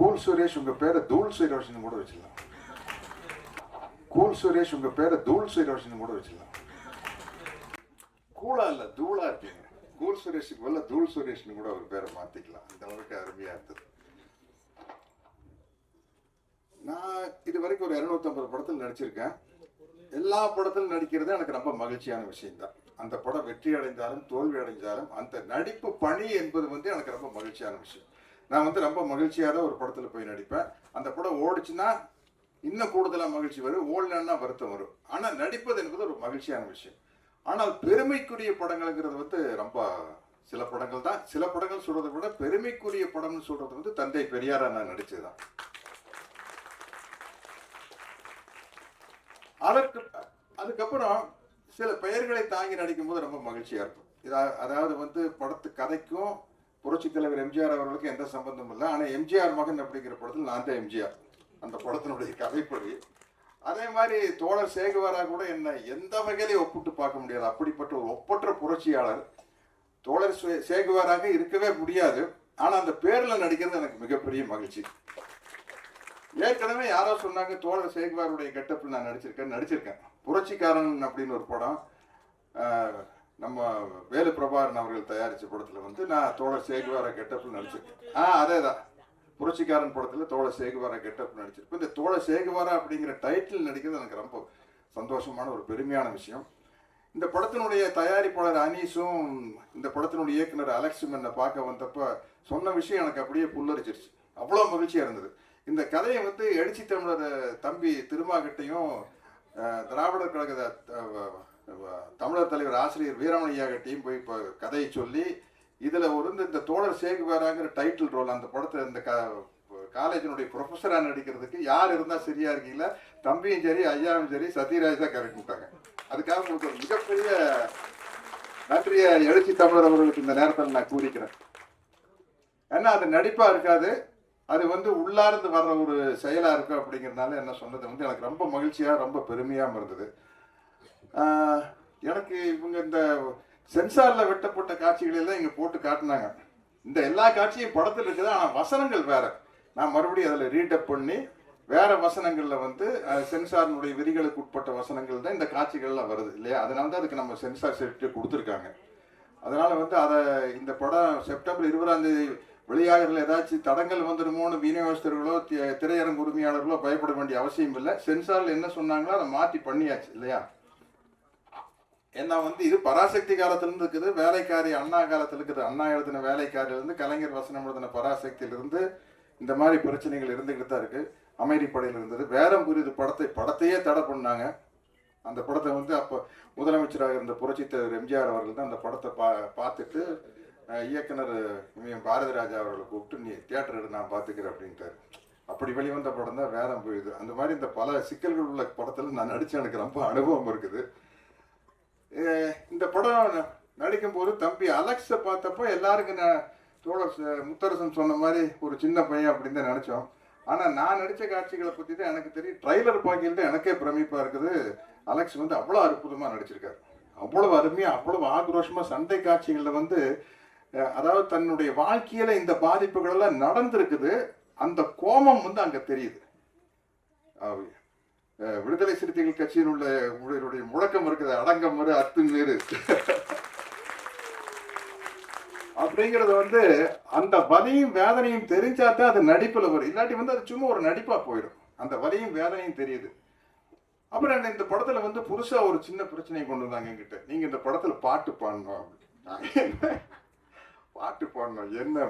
Cool Suresh உங்க பேரை தூள் சுரேஷ்னு கூட வச்சிடலாம். கூல் சுரேஷ் உங்க பேரை தூள் சுரேஷ்னு கூட வச்சிடலாம். கூலா இல்ல தூளா இருக்கீங்க. கூல் சுரேஷுக்கு பதிலா தூள் சுரேஷ்னு கூட ஒரு பேரை மாத்திக்கலாம். இந்த அளவுக்கு அருமையா இருந்தது. நான் இது வரைக்கும் ஒரு 250 படத்தில் நடிச்சிருக்கேன். எல்லா படத்திலும் நடிக்கிறது எனக்கு ரொம்ப மகிழ்ச்சியான விஷயம்தான். அந்த படம் வெற்றி அடைந்தாலும் தோல்வி அடைந்தாலும் அந்த நடிப்பு பணி என்பது வந்து எனக்கு ரொம்ப மகிழ்ச்சியான விஷயம். நான் வந்து ரொம்ப மகிழ்ச்சியாக தான் ஒரு படத்தில் போய் நடிப்பேன். அந்த படம் ஓடிச்சுன்னா இன்னும் கூடுதலாக மகிழ்ச்சி வரும். ஓடலன்னா வருத்தம் வரும். ஆனால் நடிப்பது என்பது ஒரு மகிழ்ச்சியான விஷயம். ஆனால் பெருமைக்குரிய படங்கள்ங்கிறது வந்து ரொம்ப சில படங்கள் தான். சில படங்கள் சொல்றதை விட பெருமைக்குரிய படம்னு சொல்றது வந்து தந்தை பெரியாரா நான் நடிச்சதுதான். அதற்கு அதுக்கப்புறம் சில பெயர்களை தாங்கி நடிக்கும்போது ரொம்ப மகிழ்ச்சியா இருக்கும். இதா அதாவது வந்து படத்து கதைக்கும் புரட்சி தலைவர் எம்ஜிஆர் அவர்களுக்கு எந்த சம்பந்தமும் இல்லை. ஆனால் எம்ஜிஆர் மகன் அப்படிங்கிற படத்தில் நான் தான் எம்ஜிஆர். அந்த படத்தினுடைய கதைப்படி. அதே மாதிரி தோழர் சேகுவாரா கூட என்ன எந்த வகையிலையும் ஒப்பிட்டு பார்க்க முடியாது. அப்படிப்பட்ட ஒரு ஒப்பற்ற புரட்சியாளர் தோழர் சேகுவாராக இருக்கவே முடியாது. ஆனால் அந்த பேரில் நடிக்கிறது எனக்கு மிகப்பெரிய மகிழ்ச்சி. ஏற்கனவே யாரோ சொன்னாங்க தோழர் சேகுவாருடைய கெட்டப்பில் நான் நடிச்சிருக்கேன் நடிச்சிருக்கேன். புரட்சிக்காரன் அப்படின்னு ஒரு படம் நம்ம வேலு பிரபாகரன் அவர்கள் தயாரித்த படத்தில் வந்து நான் தோழர் சேகுவார கெட்டப்பில் நடிச்சிருக்கேன். ஆ அதே தான் புரட்சிக்காரன் படத்தில் தோழர் சேகுவாரா கெட்டப் நடிச்சிருப்பேன் இந்த தோழர் சேகுவாரா அப்படிங்கிற டைட்டில் நடிக்கிறது எனக்கு ரொம்ப சந்தோஷமான ஒரு பெருமையான விஷயம். இந்த படத்தினுடைய தயாரிப்பாளர் அனீஸும் இந்த படத்தினுடைய இயக்குனர் அலெக்ஸும் என்னை பார்க்க வந்தப்ப சொன்ன விஷயம் எனக்கு அப்படியே புல்லரிச்சிருச்சு. அவ்வளோ மகிழ்ச்சியாக இருந்தது. இந்த கதையை வந்து எழுச்சி தமிழர் தம்பி திருமாகிட்டையும் திராவிடர் கழக தமிழர் தலைவர் ஆசிரியர் வீரமணியா கிட்டையும் போய் இப்போ கதையை சொல்லி இதில் ஒரு இந்த- தோழர் தோழர் சேகுவாராங்கிற டைட்டில் ரோல் அந்த படத்தில் இந்த க காலேஜினுடைய ப்ரொஃபஸராக நடிக்கிறதுக்கு யார் இருந்தால் சரியாக இருக்கீங்களா? தம்பியும் சரி ஐயாவும் சரி சத்யராஜ் தான் கரெக்ட் விட்டாங்க அதுக்காக உங்களுக்கு ஒரு மிகப்பெரிய நன்றிய எழுச்சி தமிழர் அவர்களுக்கு இந்த நேரத்தில் நான் கூறிக்கிறேன். ஏன்னா அது நடிப்பாக இருக்காது. அது வந்து உள்ளார்ந்து வர்ற ஒரு செயலாக இருக்கும் அப்படிங்கிறதுனால என்ன சொன்னது வந்து எனக்கு ரொம்ப மகிழ்ச்சியாக ரொம்ப பெருமையாகவும் இருந்தது. எனக்கு இவங்க இந்த சென்சாரில் வெட்டப்பட்ட காட்சிகளை தான் இங்கே போட்டு காட்டினாங்க. இந்த எல்லா காட்சியும் படத்தில் இருக்குது ஆனால் வசனங்கள் வேற. நான் மறுபடியும் அதில் ரீடப் பண்ணி வேற வசனங்களில் வந்து சென்சாரினுடைய விதிகளுக்கு உட்பட்ட வசனங்கள் தான் இந்த காட்சிகள்லாம் வருது இல்லையா? அதனால தான் அதுக்கு நம்ம சென்சார் சர்டிஃபிகேட் கொடுத்துருக்காங்க. அதனால வந்து அதை இந்த படம் செப்டம்பர் இருபதாம் தேதி வெளியாகிறதுல ஏதாச்சும் தடங்கள் வந்துடுமோன்னு விநியோகஸ்தர்களோ தி- திரையரங்கு உரிமையாளர்களோ பயப்பட வேண்டிய அவசியம் இல்லை. சென்சாரில் என்ன சொன்னாங்களோ அதை மாற்றி பண்ணியாச்சு இல்லையா? ஏன்னா வந்து இது பராசக்தி காலத்திலிருந்து இருக்குது வேலைக்காரி அண்ணா காலத்தில் இருக்குது. அண்ணா எழுதின வேலைக்காரிலிருந்து கலைஞர் வசனம் எழுதின பராசக்தியிலிருந்து இந்த மாதிரி பிரச்சனைகள் இருந்துக்கிட்டு தான் இருக்கு. அமைதிப்படையில் இருந்தது. வேரம் புரியுது. படத்தை படத்தையே தடை பண்ணாங்க. அந்த படத்தை வந்து அப்போ முதலமைச்சராக இருந்த புரட்சி தலைவர் எம்ஜிஆர் அவர்கள் தான் அந்த படத்தை பா பார்த்துட்டு இயக்குனர் இவன் பாரதி ராஜா அவர்களை கூப்பிட்டு நீ தியேட்டர் எடு நான் பார்த்துக்கிறேன் அப்படின்ட்டார். அப்படி வெளிவந்த படம் தான் வேதம் புரியுது. அந்த மாதிரி இந்த பல சிக்கல்கள் உள்ள படத்தில் நான் நடித்து எனக்கு ரொம்ப அனுபவம் இருக்குது. இந்த படம் நடிக்கும்போது தம்பி அலெக்ஸை பார்த்தப்போ எல்லாருக்கும் நான் தோழர் முத்தரசன் சொன்ன மாதிரி ஒரு சின்ன பையன் அப்படின்னு தான் நினச்சோம். ஆனால் நான் நடித்த காட்சிகளை பற்றி தான் எனக்கு தெரியும். ட்ரைலர் பார்க்கிறது எனக்கே பிரமிப்பாக இருக்குது. அலெக்ஸ் வந்து அவ்வளோ அற்புதமாக நடிச்சிருக்காரு. அவ்வளவு அருமையாக அவ்வளவு ஆக்ரோஷமாக சண்டை காட்சிகளில் வந்து அதாவது தன்னுடைய வாழ்க்கையில் இந்த பாதிப்புகளெல்லாம் நடந்திருக்குது. அந்த கோபம் வந்து அங்கே தெரியுது. அஹ், விடுதலை சிறுத்தைகள் கட்சியில் உள்ள உங்களுடைய முழக்கம் இருக்குது அடங்கம் மறு அத்துமீறு அப்படிங்கிறது வந்து அந்த வலியும் வேதனையும் தெரிஞ்சாதான் அது நடிப்பில் வரும். இல்லாட்டி வந்து அது சும்மா ஒரு நடிப்பாக போயிடும். அந்த வலியும் வேதனையும் தெரியுது. அப்புறம் என்ன இந்த படத்தில் வந்து புதுசாக ஒரு சின்ன பிரச்சனையை கொண்டு வந்தாங்க என்கிட்ட. நீங்கள் இந்த படத்தில் பாட்டு பாடணும். அப்படின்னு பாட்டு பாடணும் என்ன?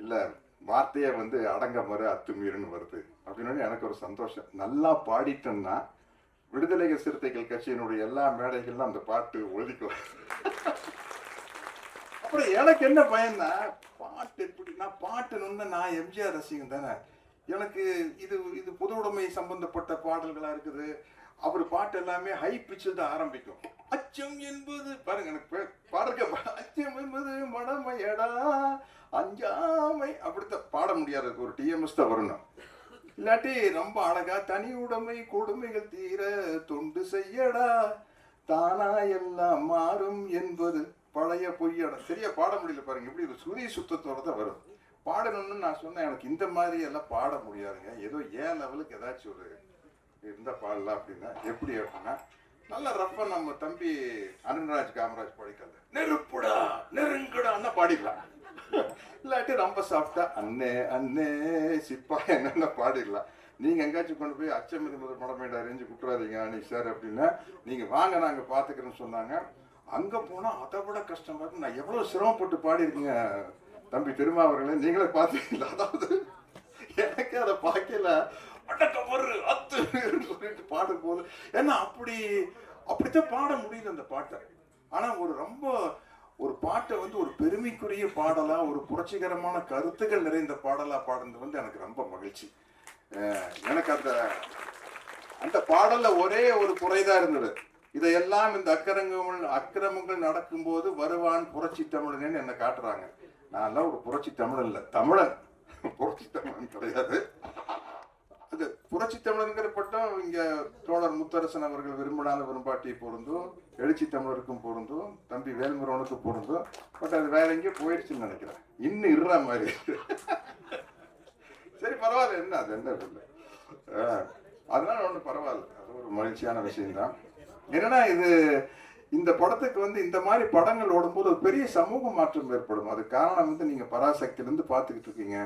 இல்லை. வார்த்தையை வந்து அடங்க மறு அத்துமீறுன்னு வருது. அப்படின்னு எனக்கு ஒரு சந்தோஷம். நல்லா பாடிட்டேன்னா விடுதலை சிறுத்தைகள் கட்சியினுடைய எல்லா மேடைகள்லாம் அந்த பாட்டு ஒழிக்கும் அப்புறம் எனக்கு என்ன பயன்னா பாட்டு எப்படி நான் பாட்டுன்னு நான் எம்ஜிஆர் ரசிகன் தானே. எனக்கு இது இது பொது உடைமை சம்பந்தப்பட்ட பாடல்களாக இருக்குது. அவர் பாட்டு எல்லாமே ஹை பிச்சில் தான் ஆரம்பிக்கும். அச்சம் என்பது பாருங்க எனக்கு பே- பாடுறக்க அச்சம் என்பது மடமையடா அஞ்சாமை. அப்படித்தான் பாட முடியாது ஒரு டிஎம்எஸ் தான் வரணும். இல்லாட்டி ரொம்ப அழகா தனி உடைமை கொடுமைகள் தீர தொண்டு செய்யடா. தானா எல்லாம் மாறும் என்பது பழைய பொய்யடா. சரியா பாட முடியல பாருங்க. இப்படி ஒரு சுதி சுத்தத்தோட தான் வரும். பாடணும்னு நான் சொன்னேன். எனக்கு இந்த மாதிரி எல்லாம் பாட முடியாதுங்க. ஏதோ ஏன் லெவலுக்கு ஏதாச்சும் ஒரு இருந்தால் பாடலாம் அப்படின்னா எப்படி அப்படின்னா நல்ல ரப்பா நம்ம தம்பி அருண்ராஜ் காமராஜ் படிக்கிறது நெருப்புடா நெருங்குடான்னா பாடிடலாம் இல்லாட்டி ரொம்ப சாஃப்டா அண்ணே அண்ணே சிப்பா என்னென்ன பாடிடலாம். நீங்க எங்காச்சும் கொண்டு போய் அச்சமிது முதல் மடமேடா அறிஞ்சு குட்டுறாதீங்க அனி சார் அப்படின்னா. நீங்க வாங்க நாங்க பாத்துக்கிறோம்னு சொன்னாங்க. அங்க போனா அதை விட கஷ்டமா இருக்கும் நான் எவ்வளவு சிரமப்பட்டு பாடிருக்கீங்க தம்பி திருமாவர்களே நீங்களே பார்த்தீங்களா அதாவது எனக்கு அதை பார்க்கல அட்டக்கமரு அத்து சொல்லிட்டு பாடும் போது ஏன்னா அப்படி அப்படித்தான் பாட முடியல அந்த பாட்டை. ஆனா ஒரு ரொம்ப ஒரு பாட்டை வந்து ஒரு பெருமைக்குரிய பாடலா ஒரு புரட்சிகரமான கருத்துக்கள் நிறைந்த பாடலா பாடுறது வந்து எனக்கு ரொம்ப மகிழ்ச்சி. எனக்கு அந்த அந்த பாடல்ல ஒரே ஒரு குறைதான் இருந்தது. இதையெல்லாம் இந்த அக்கிரமங்கள் அக்கிரமங்கள் நடக்கும்போது வருவான் புரட்சி தமிழன் என்ன காட்டுறாங்க. நான் ஒரு புரட்சி தமிழன் இல்லை தமிழன். புரட்சி தமிழன் கிடையாது. புரட்சி தமிழருங்கிற பட்டம் இங்க தோழர் முத்தரசன் அவர்கள் விரும்பினால விரும்பாட்டி பொருந்தும் எழுச்சி தமிழருக்கும் பொருந்தும் தம்பி வேல்முருகனுக்கு பொருந்தும். பட் அது வேற எங்கேயோ போயிடுச்சுன்னு நினைக்கிறேன். இன்னும் இருற மாதிரி. சரி பரவாயில்ல. என்ன அது என்ன இல்லை அதனால ஒன்றும் பரவாயில்ல. அது ஒரு மகிழ்ச்சியான விஷயம்தான். என்னன்னா இது இந்த படத்துக்கு வந்து இந்த மாதிரி படங்கள் ஓடும்போது ஒரு பெரிய சமூக மாற்றம் ஏற்படும். அது காரணம் வந்து நீங்க பராசக்தியிலேருந்து பார்த்துக்கிட்டு இருக்கீங்க.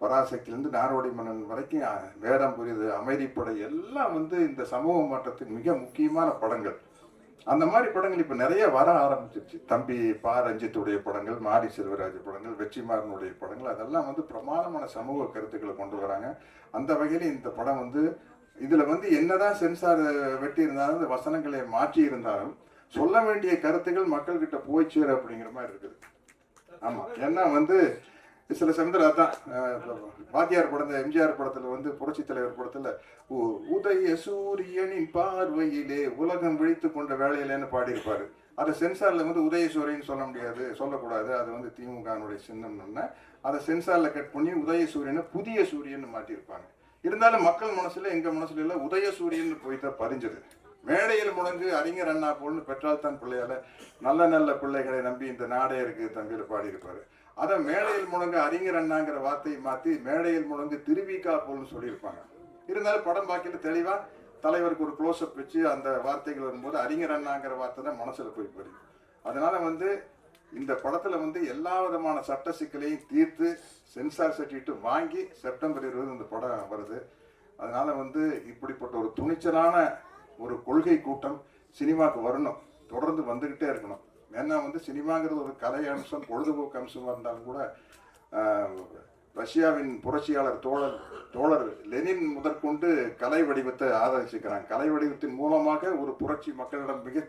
பராசக்தியிலேருந்து நாரோடி மன்னன் வரைக்கும் வேடம் புரியுது அமைதிப்படை எல்லாம் வந்து இந்த சமூக மாற்றத்தின் மிக முக்கியமான படங்கள். அந்த மாதிரி படங்கள் இப்போ நிறைய வர ஆரம்பிச்சிருச்சு. தம்பி பா. ரஞ்சித்துடைய படங்கள் மாரி செல்வராஜ் படங்கள் வெற்றிமாறனுடைய படங்கள் அதெல்லாம் வந்து பிரமாதமான சமூக கருத்துக்களை கொண்டு வராங்க. அந்த வகையில் இந்த படம் வந்து இதில் வந்து என்னதான் சென்சார் வெட்டி இருந்தாலும் இந்த வசனங்களை மாற்றி இருந்தாலும் சொல்ல வேண்டிய கருத்துக்கள் மக்கள்கிட்ட போய் சேரு அப்படிங்கிற மாதிரி இருக்குது. ஆமாம் ஏன்னா வந்து சில சமயத்தில் அதான் வாத்தியார் படம் எம்ஜிஆர் படத்தில் வந்து புரட்சி தலைவர் படத்தில் உ- உதய சூரியனின் பார்வையிலே உலகம் விழித்து கொண்ட வேலையிலேன்னு பாடியிருப்பார். அதை சென்சாரில் வந்து உதய சூரியன் சொல்ல முடியாது சொல்லக்கூடாது. அது வந்து திமுகனுடைய சின்னம்னு அதை சென்சாரில் கட் பண்ணி உதய சூரியனை புதிய சூரியன் மாட்டியிருப்பாங்க இருந்தாலும் மக்கள் மனசில் எங்கள் மனசுல எல்லாம் உதய சூரியன் போய் தான் பதிஞ்சது. மேடையில் முழங்கு அறிஞர் அண்ணா போல்னு பெற்றால் தான் பிள்ளையால நல்ல நல்ல பிள்ளைகளை நம்பி இந்த நாடே இருக்கு தம்பியில் பாடியிருப்பாரு. அதை மேடையில் முழங்க அறிஞர் அண்ணாங்கிற வார்த்தையை மாத்தி மேடையில் முழங்கு திருவிக்கா போல்னு சொல்லியிருப்பாங்க. இருந்தாலும் படம் பார்க்கல தெளிவா தலைவருக்கு ஒரு க்ளோஸ்அப் வச்சு அந்த வார்த்தைகள் வரும்போது அறிஞர் அண்ணாங்கிற வார்த்தை தான் மனசுல போய் போயிடுது அதனால வந்து இந்த படத்துல வந்து எல்லா விதமான சட்ட சிக்கலையும் தீர்த்து சென்சார் சர்டிஃபிகேட் வாங்கி செப்டம்பர் இருபது இந்த படம் வருது. அதனால வந்து இப்படிப்பட்ட ஒரு துணிச்சலான ஒரு கொள்கை கூட்டம் சினிமாவுக்கு வரணும். தொடர்ந்து வந்துகிட்டே இருக்கணும். ஏன்னா வந்து சினிமாங்கிறது ஒரு கலை அம்சம் பொழுதுபோக்கு அம்சமாக இருந்தாலும் கூட ரஷ்யாவின் புரட்சியாளர் தோழர் தோழர் லெனின் முதற்கொண்டு கலை வடிவத்தை ஆதரிச்சுக்கிறாங்க கலை வடிவத்தின் மூலமாக ஒரு புரட்சி மக்களிடம் மிக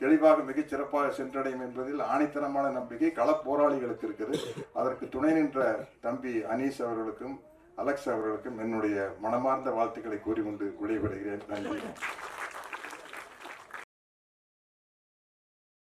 தெளிவாக மிகச் சிறப்பாக சென்றடையும் என்பதில் ஆணித்தனமான நம்பிக்கை கள போராளிகளுக்கு இருக்குது. அதற்கு துணை நின்ற தம்பி அனீஸ் அவர்களுக்கும் அலெக்ஸ் அவர்களுக்கும் என்னுடைய மனமார்ந்த வாழ்த்துக்களை கூறிக்கொண்டு விடைபெறுகிறேன். நன்றி.